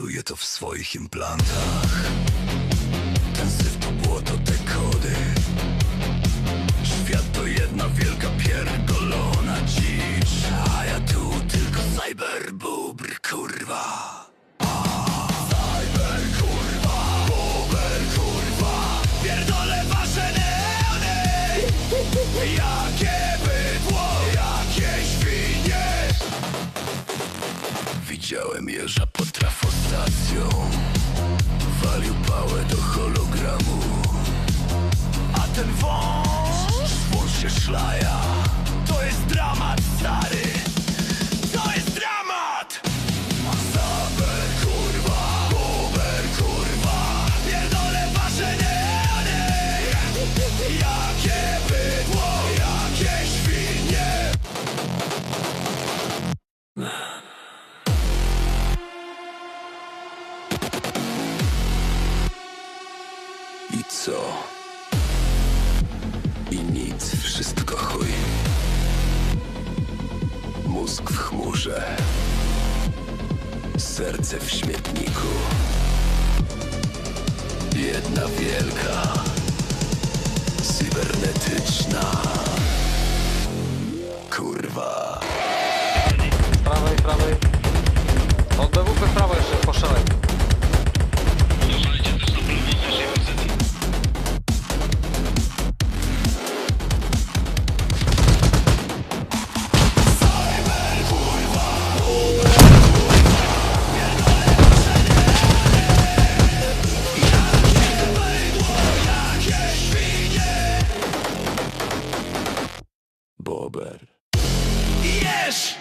Czuję to w swoich implantach. Ten syf to błoto, te kody. Świat to jedna wielka pierdolona dzicz. A ja tu tylko cyberbubr, kurwa. Jakie bydło, jakie świnie. Widziałem jeża trafostacją Walił pałę do hologramu. A ten wąż, się szlaja. To jest dramat, stary co? I nic, wszystko chuj. Mózg w chmurze. Serce w śmietniku. Jedna wielka. Cybernetyczna. Kurwa. prawej, prawej. Od BWP w prawo jeszcze poszedłem. Gilbert. Yes!